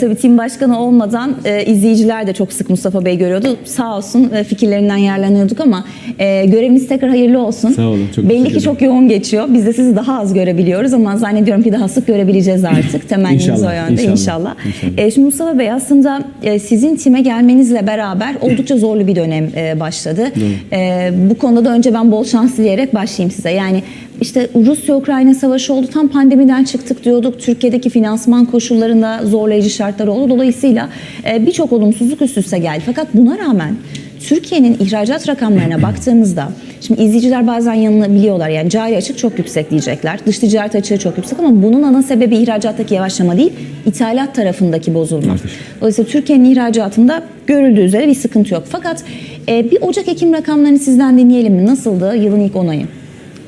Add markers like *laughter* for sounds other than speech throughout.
tabii tim başkanı olmadan e, izleyiciler de çok sık Mustafa Bey görüyordu. Sağ olsun e, fikirlerinden yerleniyorduk ama e, göreviniz tekrar hayırlı olsun. Sağ olun, çok Belli ki çok yoğun geçiyor. Biz de sizi daha az görebiliyoruz ama zannediyorum ki daha sık görebileceğiz artık. *laughs* Temennimiz o İnşallah, yönde inşallah. inşallah, inşallah. E, şimdi Mustafa Bey aslında e, sizin time gelmenizle beraber oldukça zorlu bir dönem e, başladı. E, bu konuda da önce ben bol şans dileyerek başlayayım size. Yani işte Rusya-Ukrayna savaşı oldu. Tam pandemiden çıktık diyorduk. Türkiye'deki finansman koşullarında zorlayıcı şartlar oldu. Dolayısıyla e, birçok olumsuzluk üst üste geldi. Fakat buna rağmen Türkiye'nin ihracat rakamlarına *clears throat* baktığımızda şimdi izleyiciler bazen yanılabiliyorlar. Yani cari açık çok yüksek diyecekler. Dış ticaret açığı çok yüksek ama bunun ana sebebi ihracattaki yavaşlama değil, ithalat tarafındaki bozulma. Dolayısıyla Türkiye'nin ihracatında görüldüğü üzere bir sıkıntı yok. Fakat e, bir Ocak-Ekim rakamlarını sizden dinleyelim mi? Nasıldı yılın ilk 10 ayı?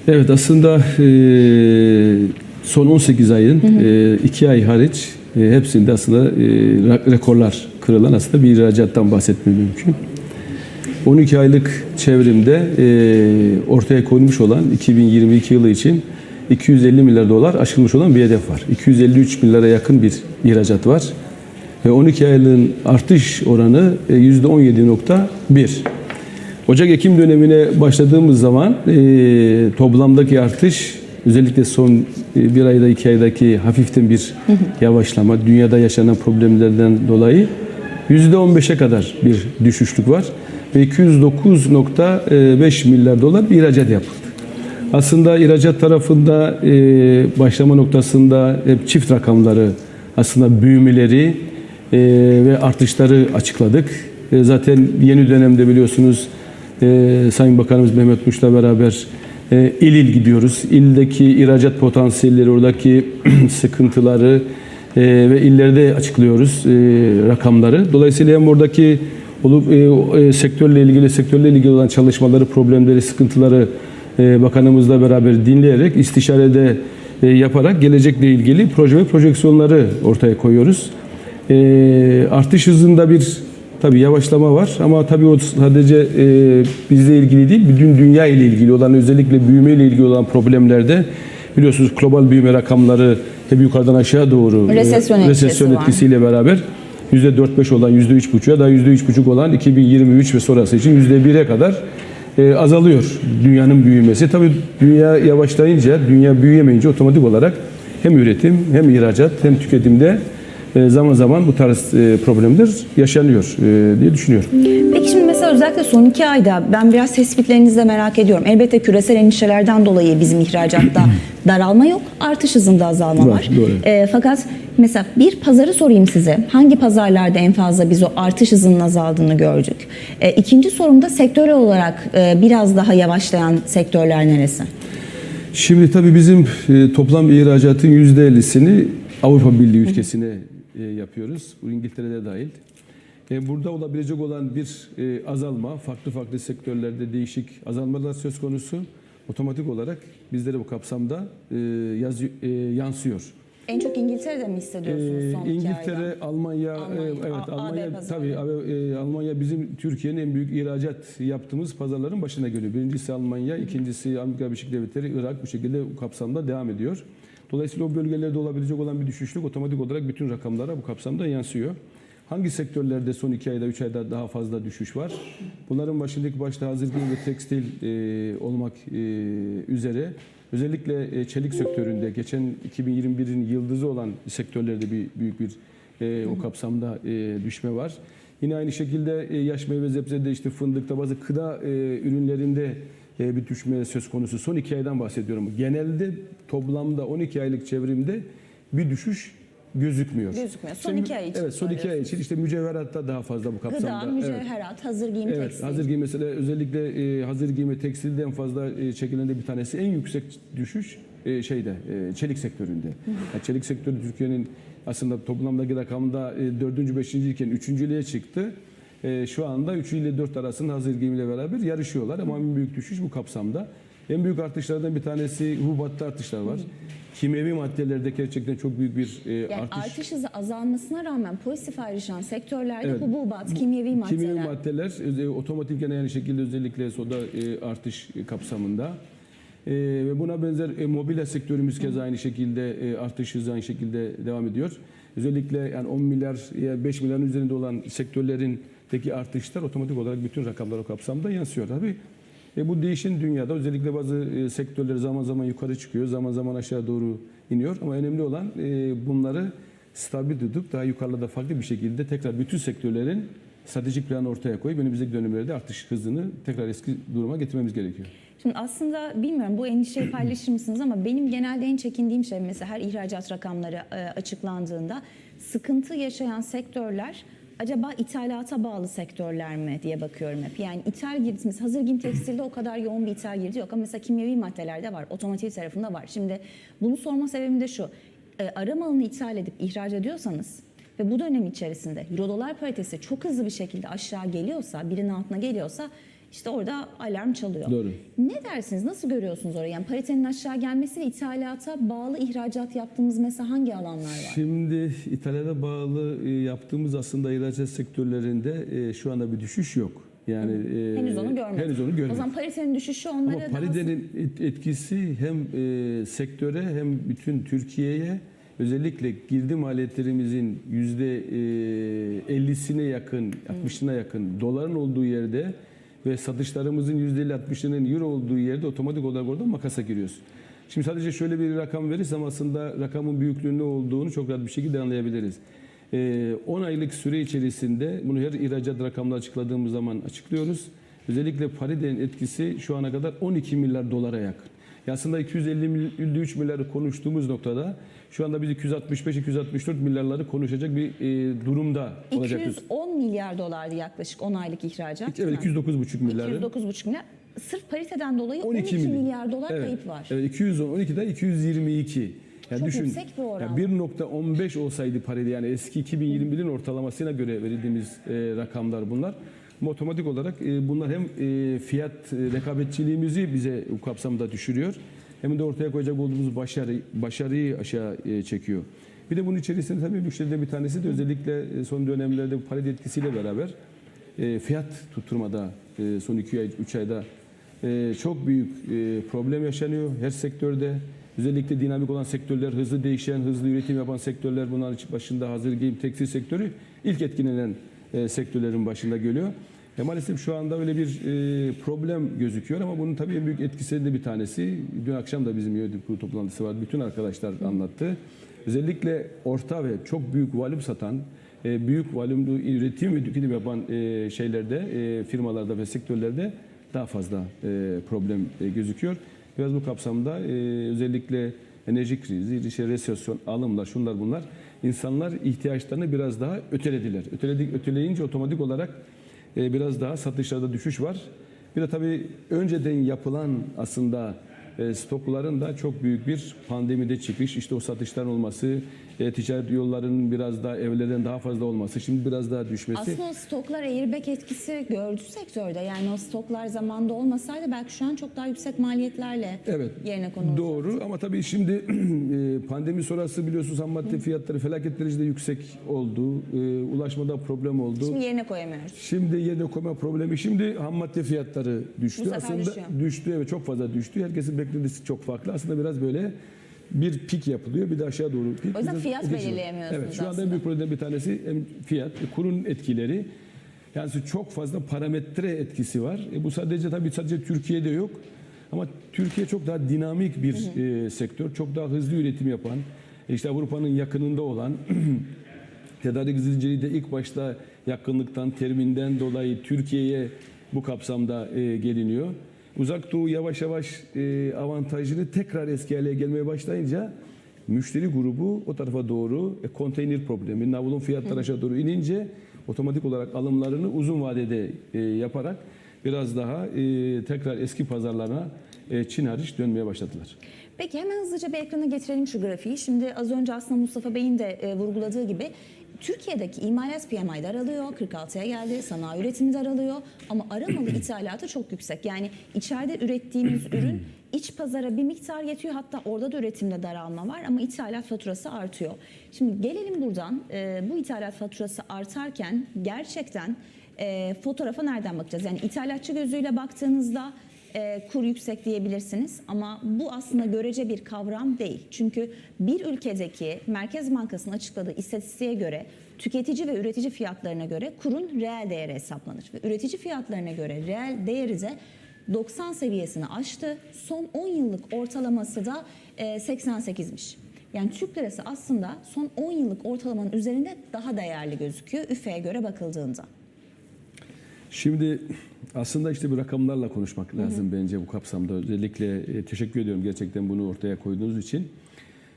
Evet aslında e, son 18 ayın 2 ay hariç e, hepsinde aslında e, rekorlar kırılan aslında bir ihracattan bahsetmek mümkün. 12 aylık çevrimde e, ortaya konmuş olan 2022 yılı için 250 milyar dolar aşılmış olan bir hedef var. 253 milyara yakın bir ihracat var. Ve 12 aylığın artış oranı e, %17.1. Ocak-Ekim dönemine başladığımız zaman e, toplamdaki artış özellikle son e, bir ayda iki aydaki hafiften bir yavaşlama dünyada yaşanan problemlerden dolayı %15'e kadar bir düşüşlük var ve 209.5 milyar dolar bir ihracat yapıldı. Aslında ihracat tarafında e, başlama noktasında hep çift rakamları aslında büyümeleri e, ve artışları açıkladık. E, zaten yeni dönemde biliyorsunuz e, Sayın Bakanımız Mehmet Muş'la beraber e, il il gidiyoruz. İldeki ihracat potansiyelleri, oradaki *clears throat* sıkıntıları e, ve illerde açıklıyoruz e, rakamları. Dolayısıyla hem oradaki olup e, e, sektörle ilgili sektörle ilgili olan çalışmaları, problemleri, sıkıntıları e, bakanımızla beraber dinleyerek istişarede e, yaparak gelecekle ilgili proje ve projeksiyonları ortaya koyuyoruz. E, artış hızında bir tabii yavaşlama var ama tabii o sadece e, bizle ilgili değil, bütün dünya ile ilgili olan özellikle büyüme ile ilgili olan problemlerde biliyorsunuz global büyüme rakamları hep yukarıdan aşağı doğru e, Resesyon etkisi resesyon var. etkisiyle beraber %4-5 olan %3,5'a daha %3,5 olan 2023 ve sonrası için %1'e kadar e, azalıyor dünyanın büyümesi. Tabii dünya yavaşlayınca, dünya büyüyemeyince otomatik olarak hem üretim hem ihracat hem tüketimde e, zaman zaman bu tarz e, problemler yaşanıyor e, diye düşünüyorum. Peki şimdi mesela özellikle son iki ayda ben biraz tespitlerinizi de merak ediyorum. Elbette küresel endişelerden dolayı bizim ihracatta *clears throat* daralma yok, artış hızında azalma var. Var, doğru. E, fakat mesela bir pazarı sorayım size. Hangi pazarlarda en fazla biz o artış hızının azaldığını gördük? E, ikinci sorum da sektörel olarak e, biraz daha yavaşlayan sektörler neresi? Şimdi tabii bizim e, toplam ihracatın %50'sini Avrupa Birliği ülkesine e, yapıyoruz. Bu İngiltere'de dahil. E, Burada olabilecek olan bir e, azalma, farklı farklı sektörlerde değişik azalmalar söz konusu. Otomatik olarak bizlere bu kapsamda e, e, yansıyor. En çok İngiltere'de mi hissediyorsunuz son İngiltere, ayda? Almanya, Almanya, e, evet A- Almanya tabii AB, e, Almanya bizim Türkiye'nin en büyük ihracat yaptığımız pazarların başına geliyor. Birincisi Almanya, ikincisi Amerika Birleşik Devletleri, Irak bu şekilde bu kapsamda devam ediyor. Dolayısıyla o bölgelerde olabilecek olan bir düşüşlük otomatik olarak bütün rakamlara bu kapsamda yansıyor. Hangi sektörlerde son iki ayda, üç ayda daha fazla düşüş var? Bunların başındaki başta hazır giyim ve tekstil e, olmak e, üzere özellikle e, çelik sektöründe geçen 2021'in yıldızı olan sektörlerde bir büyük bir e, o kapsamda e, düşme var. Yine aynı şekilde e, yaş meyve sebzede işte fındıkta bazı gıda e, ürünlerinde bir düşme söz konusu. Son iki aydan bahsediyorum. Genelde toplamda 12 aylık çevrimde bir düşüş gözükmüyor. Gözükmüyor. Son İşte iki ay için Evet son iki ay için işte mücevheratta daha fazla bu kapsamda. Gıda, Evet. mücevherat, hazır giyim, Evet, tekstil. hazır giyim mesela özellikle e, hazır giyim ve tekstilde en fazla e, çekilen de bir tanesi en yüksek düşüş e, şeyde e, çelik sektöründe. Yani çelik sektörü Türkiye'nin aslında toplamdaki rakamda e, 4. 5. iken 3.lüğe çıktı. E, şu anda 3 ile 4 arasında hazır giyim ile beraber yarışıyorlar ama en büyük düşüş bu kapsamda. En büyük artışlardan bir tanesi hububatta artışlar var. Kimyevi maddelerde gerçekten çok büyük bir e, Yani artış. artış hızı azalmasına rağmen pozitif ayrışan sektörlerde Evet. hububat, kimyevi maddeler. Kimyevi maddeler öze- otomatik gene aynı şekilde özellikle soda e, artış kapsamında. E, ve buna benzer e, mobilya sektörümüz keza aynı şekilde e, artış hızı aynı şekilde devam ediyor. özellikle yani 10 milyar ya 5 milyarın üzerinde olan sektörlerindeki artışlar otomatik olarak bütün rakamlar o kapsamda yansıyor tabii. E bu değişen dünyada özellikle bazı e, sektörler zaman zaman yukarı çıkıyor, zaman zaman aşağı doğru iniyor. Ama önemli olan e, bunları stabil tutup daha yukarıda farklı bir şekilde tekrar bütün sektörlerin stratejik planı ortaya koyup önümüzdeki dönemlerde artış hızını tekrar eski duruma getirmemiz gerekiyor. Şimdi aslında bilmiyorum bu endişeyi paylaşır mısınız ama benim genelde en çekindiğim şey mesela her ihracat rakamları e, açıklandığında sıkıntı yaşayan sektörler acaba ithalata bağlı sektörler mi diye bakıyorum hep. Yani ithal girdimiz hazır giyim tekstilde o kadar yoğun bir ithal girdi yok ama mesela kimyevi maddelerde var, otomotiv tarafında var. Şimdi bunu sorma sebebim de şu. E, ara malını ithal edip ihraç ediyorsanız ve bu dönem içerisinde euro dolar paritesi çok hızlı bir şekilde aşağı geliyorsa, birinin altına geliyorsa işte orada alarm çalıyor. Doğru. Ne dersiniz? Nasıl görüyorsunuz orayı? Yani paritenin aşağı gelmesi ve ithalata bağlı ihracat yaptığımız mesela hangi alanlar var? Şimdi ithalata bağlı e, yaptığımız aslında ihracat sektörlerinde e, şu anda bir düşüş yok. Yani e, henüz onu görmedik. Henüz onu O görmedik. zaman paritenin düşüşü onlara Ama daha paritenin et- etkisi hem e, sektöre hem bütün Türkiye'ye özellikle girdi maliyetlerimizin yüzde e, 50'sine yakın, 60'ına yakın doların olduğu yerde ve satışlarımızın yüzde 50-60'ının euro olduğu yerde otomatik olarak orada makasa giriyoruz. Şimdi sadece şöyle bir rakam verirsem aslında rakamın büyüklüğünün ne olduğunu çok rahat bir şekilde anlayabiliriz. Ee, 10 aylık süre içerisinde bunu her ihracat rakamla açıkladığımız zaman açıklıyoruz. Özellikle paritenin etkisi şu ana kadar 12 milyar dolara yakın. Ya aslında 253 milyarı konuştuğumuz noktada şu anda biz 265-264 milyarları konuşacak bir e, durumda olacakız. 210 milyar dolardı yaklaşık 10 aylık ihracat. Evet mi? 209,5 milyarı. 209,5 milyar. Sırf pariteden dolayı 12, milyar, dolar Evet. kayıp var. Evet 212'den 222. Yani Çok düşün, yüksek bir oran. ya 1.15 olsaydı paraydı yani eski 2021'in ortalamasına göre verildiğimiz e, rakamlar bunlar. Otomatik olarak e, bunlar hem e, fiyat e, rekabetçiliğimizi bize bu kapsamda düşürüyor hem de ortaya koyacak olduğumuz başarı başarıyı aşağı e, çekiyor. Bir de bunun içerisinde tabii müşteride bir tanesi de özellikle e, son dönemlerde parite etkisiyle beraber e, fiyat tutturmada son 2 ay 3 ayda çok büyük problem yaşanıyor her sektörde. Özellikle dinamik olan sektörler, hızlı değişen, hızlı üretim yapan sektörler bunların başında hazır giyim, tekstil sektörü ilk etkilenen sektörlerin başında geliyor. E, maalesef şu anda öyle bir e, problem gözüküyor ama bunun tabii en büyük etkisi de bir tanesi. Dün akşam da bizim yönetim kurulu toplantısı vardı. Bütün arkadaşlar anlattı. Özellikle orta ve çok büyük volüm satan, e, büyük volümlü üretim ve tüketim yapan e, şeylerde, e, firmalarda ve sektörlerde daha fazla e, problem e, gözüküyor. Biraz bu kapsamda e, özellikle enerji krizi, işte resesyon, alımlar, şunlar bunlar insanlar ihtiyaçlarını biraz daha ötelediler. Öteledik, öteleyince otomatik olarak biraz daha satışlarda düşüş var. Bir de tabii önceden yapılan aslında stokların da çok büyük bir pandemide çıkış, işte o satışların olması, e, ticaret yollarının biraz daha evlerden daha fazla olması, şimdi biraz daha düşmesi. Aslında o stoklar airbag etkisi gördü sektörde. Yani o stoklar zamanda olmasaydı belki şu an çok daha yüksek maliyetlerle Evet. yerine konulacak. Doğru ama tabii şimdi *clears throat* e, pandemi sonrası biliyorsunuz ham madde fiyatları felaket derecede yüksek oldu. E, Ulaşmada problem oldu. Şimdi yerine koyamıyoruz. Şimdi yerine koyma problemi şimdi ham madde fiyatları düştü. Aslında düşüyor. düştü evet çok fazla düştü. Herkesin beklentisi çok farklı. Aslında biraz böyle bir pik yapılıyor bir de aşağı doğru pik. O yüzden Biraz fiyat belirleyemiyorsunuz Evet şu anda aslında. en büyük problem bir tanesi hem fiyat, kurun etkileri. Yani çok fazla parametre etkisi var. E, bu sadece tabii sadece Türkiye'de yok. Ama Türkiye çok daha dinamik bir e, sektör. Çok daha hızlı üretim yapan, e, işte Avrupa'nın yakınında olan *clears throat* Tedarik zinciri de ilk başta yakınlıktan, terminden dolayı Türkiye'ye bu kapsamda e, geliniyor. Uzak Doğu yavaş yavaş e, avantajını tekrar eski hale gelmeye başlayınca müşteri grubu o tarafa doğru e, konteyner problemi, navlun fiyatları aşağı doğru inince otomatik olarak alımlarını uzun vadede e, yaparak biraz daha e, tekrar eski pazarlarına e, Çin hariç dönmeye başladılar. Peki hemen hızlıca bir ekrana getirelim şu grafiği. Şimdi az önce aslında Mustafa Bey'in de e, vurguladığı gibi Türkiye'deki imalat PMI daralıyor, 46'ya geldi, sanayi üretimi daralıyor ama aramalı *clears throat* ithalatı çok yüksek. Yani içeride ürettiğimiz *clears throat* ürün iç pazara bir miktar yetiyor hatta orada da üretimde daralma var ama ithalat faturası artıyor. Şimdi gelelim buradan e, bu ithalat faturası artarken gerçekten e, fotoğrafa nereden bakacağız? Yani ithalatçı gözüyle baktığınızda e, kur yüksek diyebilirsiniz ama bu aslında görece bir kavram değil. Çünkü bir ülkedeki Merkez Bankası'nın açıkladığı istatistiğe göre tüketici ve üretici fiyatlarına göre kurun reel değeri hesaplanır. Ve üretici fiyatlarına göre reel değeri de 90 seviyesini aştı. Son 10 yıllık ortalaması da e, 88'miş. Yani Türk lirası aslında son 10 yıllık ortalamanın üzerinde daha değerli gözüküyor üfeye göre bakıldığında. Şimdi aslında işte bu rakamlarla konuşmak lazım bence bu kapsamda. Özellikle e, teşekkür ediyorum gerçekten bunu ortaya koyduğunuz için.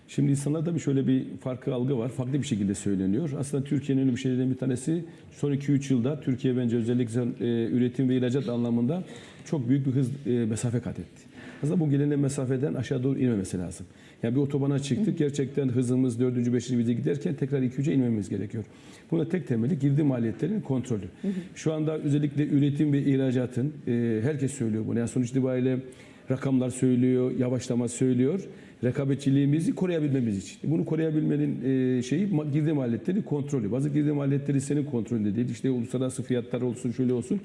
Şimdi insanlarda bir şöyle bir farklı algı var. Farklı bir şekilde söyleniyor. Aslında Türkiye'nin önemli şeylerden bir tanesi son 2-3 yılda Türkiye bence özellikle e, üretim ve ihracat anlamında çok büyük bir hız e, mesafe kat etti. Aslında bu gelinen mesafeden aşağı doğru inmemesi lazım. Yani bir otobana çıktık gerçekten hızımız 4. 5. vize giderken tekrar 2-3'e inmemiz gerekiyor. Buna tek temeli girdi maliyetlerin kontrolü. Şu anda özellikle üretim ve ihracatın e, herkes söylüyor bunu. Yani sonuç itibariyle rakamlar söylüyor, yavaşlama söylüyor. Rekabetçiliğimizi koruyabilmemiz için. Bunu koruyabilmenin e, şeyi girdi maliyetleri kontrolü. Bazı girdi maliyetleri senin kontrolünde değil. İşte uluslararası fiyatlar olsun, şöyle olsun.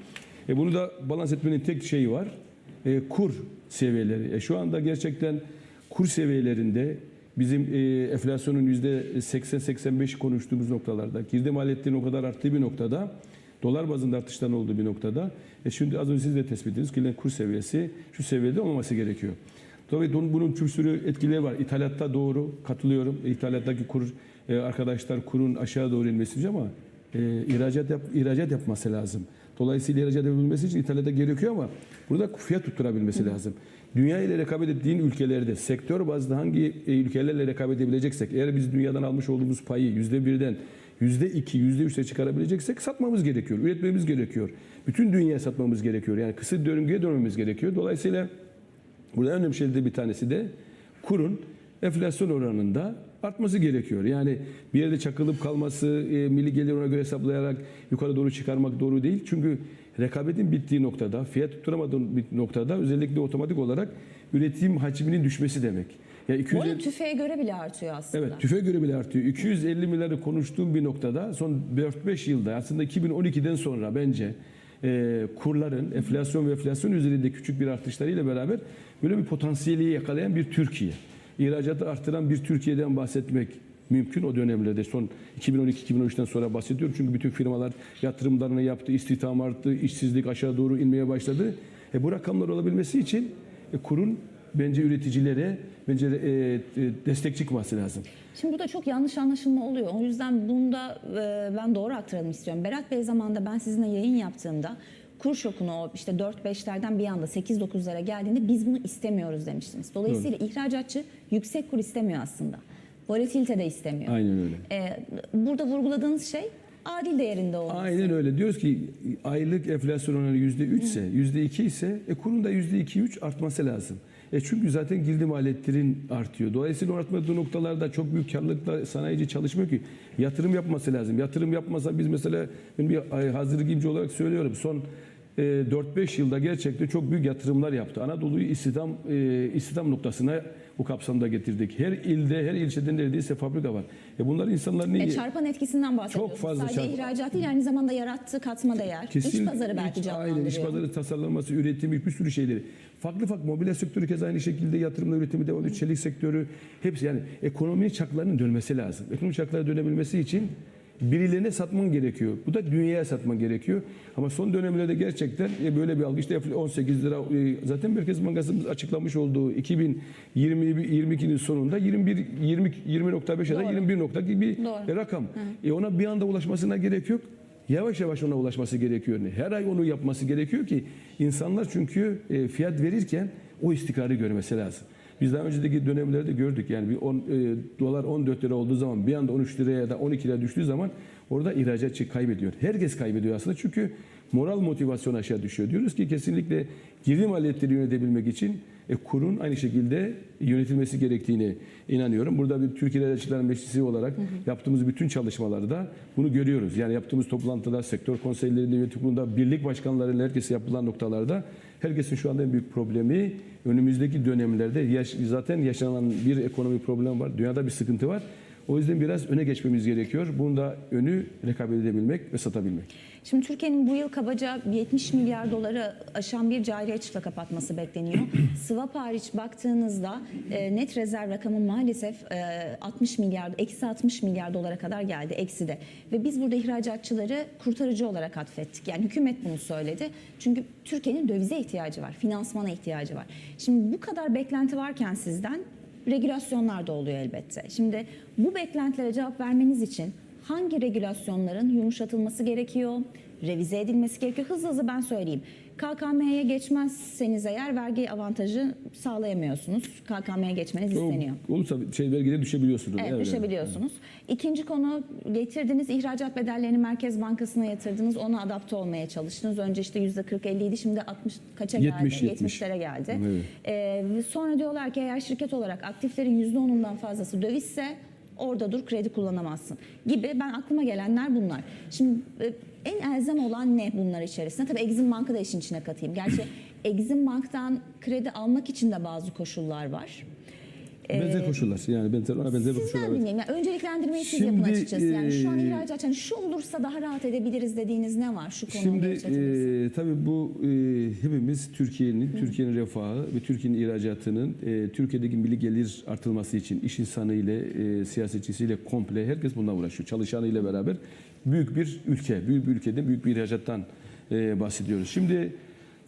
E bunu da balans etmenin tek şeyi var. E, kur seviyeleri. E, şu anda gerçekten kur seviyelerinde bizim e, enflasyonun %80-85 konuştuğumuz noktalarda, girdi maliyetlerin o kadar arttığı bir noktada Dolar bazında artışların olduğu bir noktada. E şimdi az önce siz de tespit ettiniz ki kur seviyesi şu seviyede olmaması gerekiyor. Tabii bunun, bir sürü etkileri var. İthalatta doğru katılıyorum. İthalattaki kur e, arkadaşlar kurun aşağı doğru inmesi ama e, ihracat yap, ihracat yapması lazım. Dolayısıyla ihracat yapabilmesi için ithalata gerekiyor ama burada fiyat tutturabilmesi lazım. Dünya ile rekabet ettiğin ülkelerde sektör bazlı hangi e, ülkelerle rekabet edebileceksek eğer biz dünyadan almış olduğumuz payı yüzde birden yüzde iki, yüzde üçe çıkarabileceksek satmamız gerekiyor, üretmemiz gerekiyor. Bütün dünyaya satmamız gerekiyor. Yani kısır döngüye dönmemiz gerekiyor. Dolayısıyla burada en önemli şeylerden bir tanesi de kurun enflasyon oranında artması gerekiyor. Yani bir yerde çakılıp kalması, e, milli gelir ona göre hesaplayarak yukarı doğru çıkarmak doğru değil. Çünkü rekabetin bittiği noktada, fiyat tutturamadığın bir noktada özellikle otomatik olarak üretim hacminin düşmesi demek. Yani Bu 250 arada tüfeğe göre bile artıyor aslında. Evet tüfe göre bile artıyor. 250 milyarı konuştuğum bir noktada son 4-5 yılda aslında 2012'den sonra bence e, kurların enflasyon ve enflasyon üzerinde küçük bir artışlarıyla beraber böyle bir potansiyeli yakalayan bir Türkiye. İhracatı arttıran bir Türkiye'den bahsetmek mümkün o dönemlerde son 2012-2013'ten sonra bahsediyorum. Çünkü bütün firmalar yatırımlarını yaptı, istihdam arttı, işsizlik aşağı doğru inmeye başladı. E, bu rakamlar olabilmesi için e, kurun bence üreticilere bence e, e, destek çıkması lazım. Şimdi burada çok yanlış anlaşılma oluyor. O yüzden bunu da e, ben doğru aktaralım istiyorum. Berat Bey zamanında ben sizinle yayın yaptığımda kur şokunu o işte 4-5'lerden bir anda 8-9'lara geldiğinde biz bunu istemiyoruz demiştiniz. Dolayısıyla ihracatçı yüksek kur istemiyor aslında. Volatilite de istemiyor. Aynen öyle. E, burada vurguladığınız şey adil değerinde olması. Aynen öyle. Diyoruz ki aylık enflasyon oranı yüzde üç ise, yüzde iki ise e, kurun da yüzde iki üç artması lazım. E çünkü zaten girdi maliyetlerin artıyor. Dolayısıyla artmadığı noktalarda çok büyük karlılıkla sanayici çalışmıyor ki. Yatırım yapması lazım. Yatırım yapmasa biz mesela ben bir hazır giyimci olarak söylüyorum. Son 4-5 yılda gerçekten çok büyük yatırımlar yaptı. Anadolu'yu istihdam e, istihdam noktasına bu kapsamda getirdik. Her ilde, her ilçede neredeyse fabrika var. E bunlar insanlar niye? E, çarpan etkisinden bahsediyoruz. Çok fazla Sadece çarpan- ihracat değil aynı zamanda yarattığı katma değer. Kesin, iç pazarı belki canlandırıyor. Aynen iç pazarı tasarlanması, üretimi, bir sürü şeyleri. Farklı farklı mobilya sektörü kez aynı şekilde yatırımla üretimi devam ediyor. Çelik sektörü hepsi yani ekonomi çaklarının dönmesi lazım. Ekonomi çakları dönebilmesi için birilerine satman gerekiyor. Bu da dünyaya satman gerekiyor. Ama son dönemlerde gerçekten e, böyle bir algı. İşte 18 lira e, zaten Merkez Bankası'nın açıklamış olduğu 2022'nin sonunda 21 20 20.5 ya da Doğru. 21 nokta gibi bir rakam. E ona bir anda ulaşmasına gerek yok. Yavaş yavaş ona ulaşması gerekiyor. Her ay onu yapması gerekiyor ki insanlar çünkü e, fiyat verirken o istikrarı görmesi lazım. Biz daha önceki dönemlerde gördük yani bir 10 e, dolar 14 lira olduğu zaman bir anda 13 liraya ya da 12 liraya düştüğü zaman orada ihracatçı kaybediyor. Herkes kaybediyor aslında çünkü moral motivasyon aşağı düşüyor. Diyoruz ki kesinlikle girdi maliyetleri yönetebilmek için e, kurun aynı şekilde yönetilmesi gerektiğine inanıyorum. Burada bir Türkiye İhracatçılar Meclisi olarak yaptığımız bütün çalışmalarda bunu görüyoruz. Yani yaptığımız toplantıda, sektör konseylerinde, yönetim kurulunda, birlik başkanlarıyla herkese yapılan noktalarda herkesin şu anda en büyük problemi önümüzdeki dönemlerde yaş- zaten yaşanan bir ekonomi problemi var. Dünyada bir sıkıntı var. O yüzden biraz öne geçmemiz gerekiyor. Bunda önü rekabet edebilmek ve satabilmek. Şimdi Türkiye'nin bu yıl kabaca 70 milyar doları aşan bir cari açıkla kapatması bekleniyor. *clears throat* Swap hariç baktığınızda e, net rezerv rakamı maalesef e, 60 milyar, eksi 60 milyar dolara kadar geldi, eksi de. Ve biz burada ihracatçıları kurtarıcı olarak atfettik. Yani hükümet bunu söyledi. Çünkü Türkiye'nin dövize ihtiyacı var, finansmana ihtiyacı var. Şimdi bu kadar beklenti varken sizden regülasyonlar da oluyor elbette. Şimdi bu beklentilere cevap vermeniz için hangi regülasyonların yumuşatılması gerekiyor, revize edilmesi gerekiyor? Hızlı hızlı ben söyleyeyim. KKM'ye geçmezseniz eğer vergi avantajı sağlayamıyorsunuz. KKM'ye geçmeniz isteniyor. O- Olursa şey vergiye düşebiliyorsunuz. Evet, düşebiliyorsunuz. İkinci konu getirdiniz ihracat bedellerini Merkez Bankası'na yatırdınız. Ona adapte olmaya çalıştınız. Önce işte yüzde 40 50 idi şimdi 60 kaça 70, geldi? 70. 70'lere geldi. Evet. Ee, sonra diyorlar ki eğer şirket olarak aktiflerin yüzde 10'undan fazlası dövizse orada dur kredi kullanamazsın gibi. Ben aklıma gelenler bunlar. Şimdi e, en elzem olan ne bunlar içerisinde? Tabii Exim Bank'ı da işin içine katayım. Gerçi *clears throat* Exim Bank'tan kredi almak için de bazı koşullar var. Benzer koşullar. Yani benzer, ona benzer bir koşullar. Sizden evet. dinleyelim. Yani önceliklendirmeyi siz Şimdi, yapın açıkçası. Yani şu an e, ihracat, yani şu olursa daha rahat edebiliriz dediğiniz ne var şu konu Şimdi e, tabii bu e, hepimiz Türkiye'nin, Türkiye'nin refahı ve Türkiye'nin ihracatının e, Türkiye'deki milli gelir artılması için iş insanı ile e, siyasetçisiyle komple herkes bundan uğraşıyor. Çalışanıyla beraber büyük bir ülke, büyük bir ülkeden büyük bir ihracattan e, bahsediyoruz. Şimdi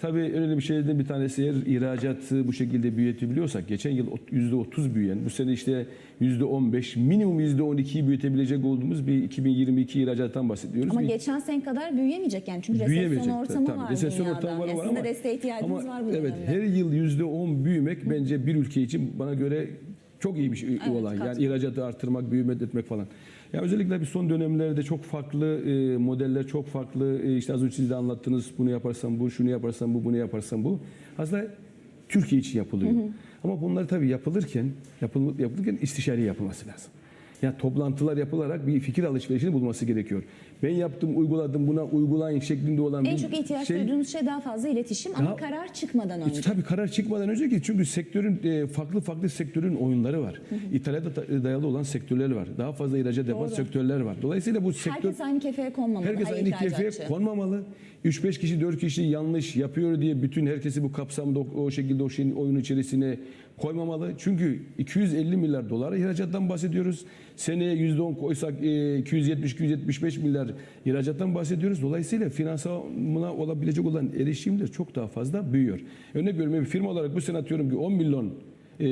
Tabii önemli bir şeylerden bir tanesi eğer ihracatı bu şekilde büyütebiliyorsak geçen yıl %30 büyüyen bu sene işte %15 minimum %12'yi büyütebilecek olduğumuz bir 2022 ihracattan bahsediyoruz. Ama Bir- geçen sene kadar büyüyemeyecek yani çünkü resesyon ortamı Tabii, var resesyon dünyada. ortamı var, Yani var sizin ama, de desteğe ihtiyacınız ama var bu evet, dönemde. her yıl yüzde on büyümek bence bir ülke için bana göre çok iyi bir şey, olay. Yani katılıyorum. ihracatı arttırmak, büyüme etmek falan. Ya özellikle bir son dönemlerde çok farklı e, modeller, çok farklı e, işte az önce siz de anlattınız. Bunu yaparsan bu, şunu yaparsan bu, bunu yaparsan bu. Aslında Türkiye için yapılıyor. Ama bunlar tabii yapılırken, yapıl, yapılırken istişare yapılması lazım. Yani toplantılar yapılarak bir fikir alışverişini bulması gerekiyor. Ben yaptım, uyguladım, buna uygulayın şeklinde olan En bir çok ihtiyaç şey. duyduğunuz şey daha fazla iletişim ama Daha- karar çıkmadan önce. Tabii karar çıkmadan önce ki çünkü sektörün e, farklı farklı sektörün oyunları var. İthalata da- dayalı olan sektörler var. Daha fazla ihracat yapan sektörler var. Dolayısıyla bu sektör Herkes aynı kefeye konmamalı. Herkes her aynı kefeye ihracatçı. konmamalı. 3-5 kişi 4 kişi yanlış yapıyor diye bütün herkesi bu kapsamda o, o şekilde o şeyin oyun içerisine koymamalı. Çünkü 250 milyar dolar ihracattan bahsediyoruz. Seneye %10 koysak e, 270-275 milyar ihracattan bahsediyoruz. Dolayısıyla finansmana olabilecek olan erişimler çok daha fazla büyüyor. Örnek veriyorum bir firma olarak bu sene atıyorum ki 10 milyon e,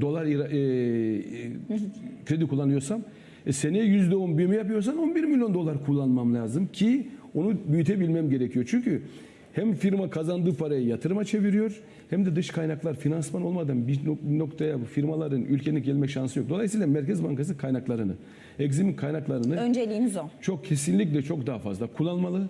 dolar e, e, kredi kullanıyorsam e, seneye %10 büyüme yapıyorsan 11 milyon dolar kullanmam lazım ki onu büyütebilmem gerekiyor. Çünkü hem firma kazandığı parayı yatırıma çeviriyor hem de dış kaynaklar finansman olmadan bir nok- noktaya bu firmaların ülkenin gelme şansı yok. Dolayısıyla Merkez Bankası kaynaklarını, Exim'in kaynaklarını Önceliğiniz o. çok kesinlikle çok daha fazla kullanmalı.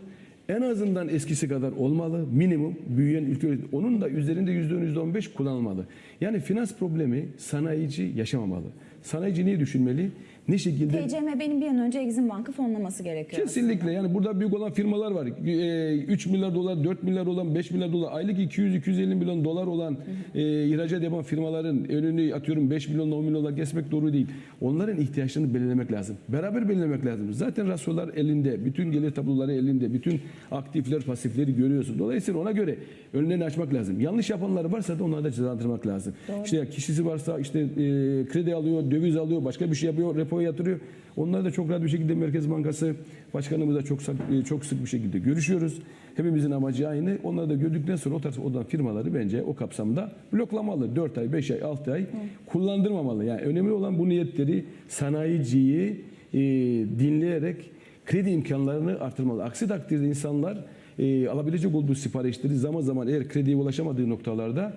En azından eskisi kadar olmalı. Minimum büyüyen ülke onun da üzerinde %10 %15 kullanılmalı. Yani finans problemi sanayici yaşamamalı. Sanayici niye düşünmeli? Ne şekilde? TCMB'nin bir an önce Exim Bank'ı fonlaması gerekiyor. Kesinlikle yani burada büyük olan firmalar var. Ee, 3 milyar dolar, 4 milyar olan, 5 milyar dolar, aylık 200-250 milyon dolar olan e, ihracat yapan firmaların önünü atıyorum 5 milyon 10 milyon dolar kesmek doğru değil. Onların ihtiyaçlarını belirlemek lazım. Beraber belirlemek lazım. Zaten rasyolar elinde, bütün gelir tabloları elinde, bütün aktifler, pasifleri görüyorsun. Dolayısıyla ona göre önlerini açmak lazım. Yanlış yapanlar varsa da onları da cezalandırmak lazım. İşte ya kişisi varsa işte e, kredi alıyor, döviz alıyor, başka bir şey yapıyor, repoya yatırıyor. Onları da çok rahat bir şekilde Merkez Bankası Başkanımızla çok sık, e, çok sık bir şekilde görüşüyoruz. Hepimizin amacı aynı. Onları da gördükten sonra o tarz olan firmaları bence o kapsamda bloklamalı. 4 ay, 5 ay, 6 ay kullandırmamalı. Yani önemli olan bu niyetleri sanayiciyi e, dinleyerek kredi imkanlarını artırmalı. Aksi takdirde insanlar e, alabilecek olduğu siparişleri zaman zaman eğer krediye ulaşamadığı noktalarda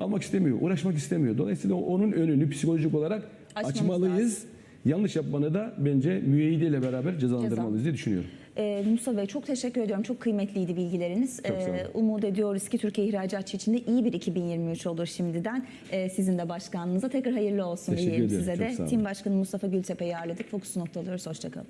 almak istemiyor, uğraşmak istemiyor. Dolayısıyla onun önünü psikolojik olarak Açmamız açmalıyız. lazım. Yanlış yapmanı da bence müeyyideyle beraber cezalandırmalıyız diye düşünüyorum. Ee, Musa Bey çok teşekkür ediyorum. Çok kıymetliydi bilgileriniz. Çok sağ olun. Ee, umut ediyoruz ki Türkiye ihracatçı için de iyi bir 2023 olur şimdiden. Ee, sizin de başkanlığınıza tekrar hayırlı olsun Teşekkür diyelim ediyorum. size de. Tim Başkanı Mustafa Gültepe'yi ağırladık. Fokusu noktalıyoruz. Hoşçakalın.